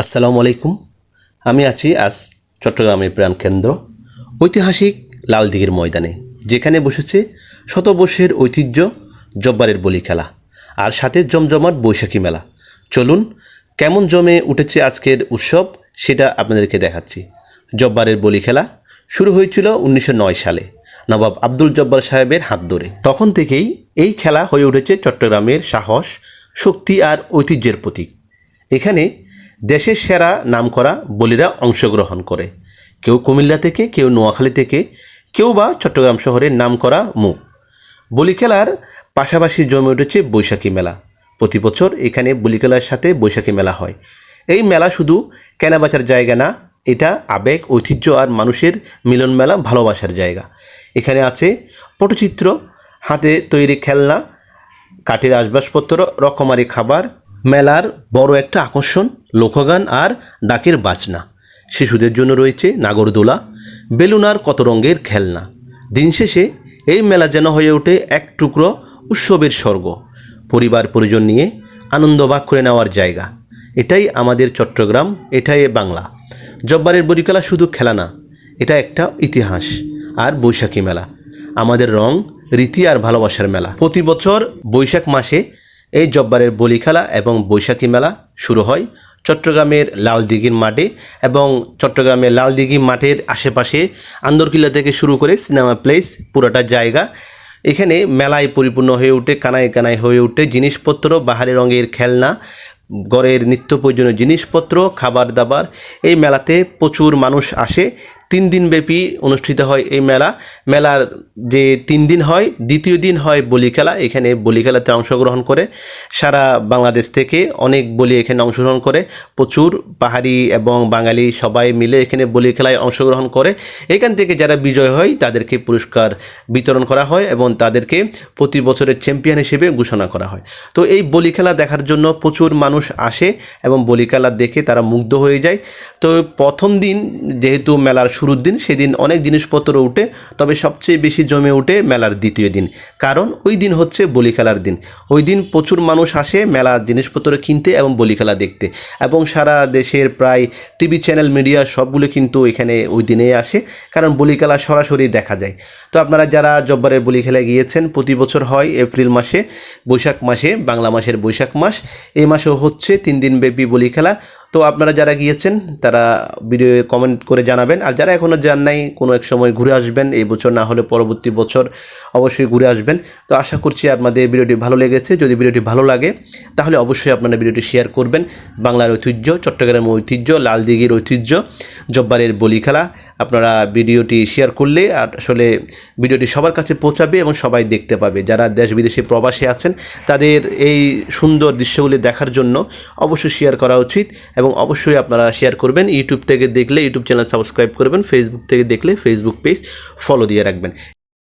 আসসালামু আলাইকুম। আমি আছি আজ চট্টগ্রামের প্রাণকেন্দ্র ঐতিহাসিক লালদিঘির ময়দানে, যেখানে বসেছে শতবর্ষের ঐতিহ্য জব্বারের বলি খেলা আর সাথে জমজমাট বৈশাখী মেলা। চলুন, কেমন জমে উঠেছে আজকের উৎসব সেটা আপনাদেরকে দেখাচ্ছি। জব্বারের বলি খেলা শুরু হয়েছিল উনিশশো নয় সালে, নবাব আব্দুল জব্বার সাহেবের হাত ধরে। তখন থেকেই এই খেলা হয়ে উঠেছে চট্টগ্রামের সাহস, শক্তি আর ঐতিহ্যের প্রতীক। এখানে দেশের সেরা নামকরা বলিরা অংশগ্রহণ করে। কেউ কুমিল্লা থেকে, কেউ নোয়াখালী থেকে, কেউ বা চট্টগ্রাম শহরের নামকরা মুখ। বলি খেলার পাশাপাশি জমে উঠেছে বৈশাখী মেলা। প্রতি বছর এখানে বলি খেলার সাথে বৈশাখী মেলা হয়। এই মেলা শুধু কেনাবেচার জায়গা না, এটা আবেগ, ঐতিহ্য আর মানুষের মিলন মেলা ভালোবাসার জায়গা। এখানে আছে পটচিত্র, হাতে তৈরি খেলনা, কাঠের আসবাবপত্র রকমারি খাবার মেলার বড় একটা আকর্ষণ, লোকগান আর ডাকের বাজনা। শিশুদের জন্য রয়েছে নাগরদোলা, বেলুন আর কত রঙের খেলনা। দিন শেষে এই মেলা যেন হয়ে ওঠে এক টুকরো উৎসবের স্বর্গ। পরিবার পরিজন নিয়ে আনন্দ ভাগ করে নেওয়ার জায়গা। এটাই আমাদের চট্টগ্রাম, এটাই বাংলা। জব্বারের বরিকলা শুধু খেলা না, এটা একটা ইতিহাস আর বৈশাখী মেলা। আমাদের রং, রীতি আর ভালোবাসার মেলা। প্রতি বছর বৈশাখ মাসে এই জব্বারের বলি খেলা এবং বৈশাখী মেলা শুরু হয় চট্টগ্রামের লালদিঘির মাঠে এবং চট্টগ্রামের লালদিঘি মাঠের আশেপাশে আন্দরকিল্লা থেকে শুরু করে সিনেমা প্লেস পুরোটা জায়গা। এখানে মেলায় পরিপূর্ণ হয়ে ওঠে কানায় কানায় হয়ে ওঠে জিনিসপত্র, বাহারি রঙের খেলনা ঘরের নিত্য প্রয়োজনীয় জিনিসপত্র, খাবার দাবার। এই মেলাতে প্রচুর মানুষ আসে। তিন দিনব্যাপী অনুষ্ঠিত হয় এই মেলা। মেলার যে তিন দিন হয়, দ্বিতীয় দিন হয় বলি খেলা। এখানে বলি খেলাতে অংশগ্রহণ করে সারা বাংলাদেশ থেকে অনেক বলি এখানে অংশগ্রহণ করে। প্রচুর পাহাড়ি এবং বাঙালি সবাই মিলে এখানে বলি খেলায় অংশগ্রহণ করে। এখান থেকে যারা বিজয় হয়, তাদেরকে পুরস্কার বিতরণ করা হয় এবং তাদেরকে প্রতি বছরের চ্যাম্পিয়ন হিসেবে ঘোষণা করা হয়। তো এই বলি খেলা দেখার জন্য প্রচুর মানুষ আসে এবং বলি খেলা দেখে তারা মুগ্ধ হয়ে যায়। তো প্রথম দিন যেহেতু মেলার শুরুর দিন, সেদিন অনেক জিনিসপত্র উঠে, তবে সবচেয়ে বেশি জমে ওঠে মেলার দ্বিতীয় দিন। কারণ ওই দিন হচ্ছে বলি খেলার দিন। ওই দিন প্রচুর মানুষ আসে মেলার জিনিসপত্র কিনতে এবং বলি খেলা দেখতে। এবং সারা দেশের প্রায় টিভি চ্যানেল, মিডিয়া সবগুলো কিন্তু এখানে ওই দিনে আসে, কারণ বলি খেলা সরাসরি দেখা যায়। তো আপনারা যারা জব্বারের বলি খেলায় গিয়েছেন, প্রতি বছর হয় এপ্রিল মাসে, বৈশাখ মাসে, বাংলা মাসের বৈশাখ মাস। এই মাসেও হচ্ছে তিন দিন ব্যাপী বলি খেলা। তো আপনারা যারা গিয়েছেন, তারা ভিডিও কমেন্ট করে জানাবেন। আর যারা এখনও যান নাই, কোনো এক সময় ঘুরে আসবেন, এই বছর না হলে পরবর্তী বছর অবশ্যই ঘুরে আসবেন। তো আশা করছি আপনাদের ভিডিওটি ভালো লেগেছে। যদি ভিডিওটি ভালো লাগে, তাহলে অবশ্যই আপনারা ভিডিওটি শেয়ার করবেন। বাংলার ঐতিহ্য, চট্টগ্রামের ঐতিহ্য, লালদিঘির ঐতিহ্য, জব্বারের বলি খেলা আপনারা ভিডিওটি শেয়ার করলে আসলে ভিডিওটি সবার কাছে পৌঁছাবে এবং সবাই দেখতে পাবে। যারা দেশ বিদেশে প্রবাসী আছেন, তাদের এই সুন্দর দৃশ্যগুলি দেখার জন্য অবশ্যই শেয়ার করা উচিত এবং অবশ্যই আপনারা শেয়ার করবেন। ইউটিউব থেকে দেখলে ইউটিউব চ্যানেল সাবস্ক্রাইব করবেন ফেসবুক থেকে দেখলে ফেসবুক পেজ ফলো দিয়ে রাখবেন।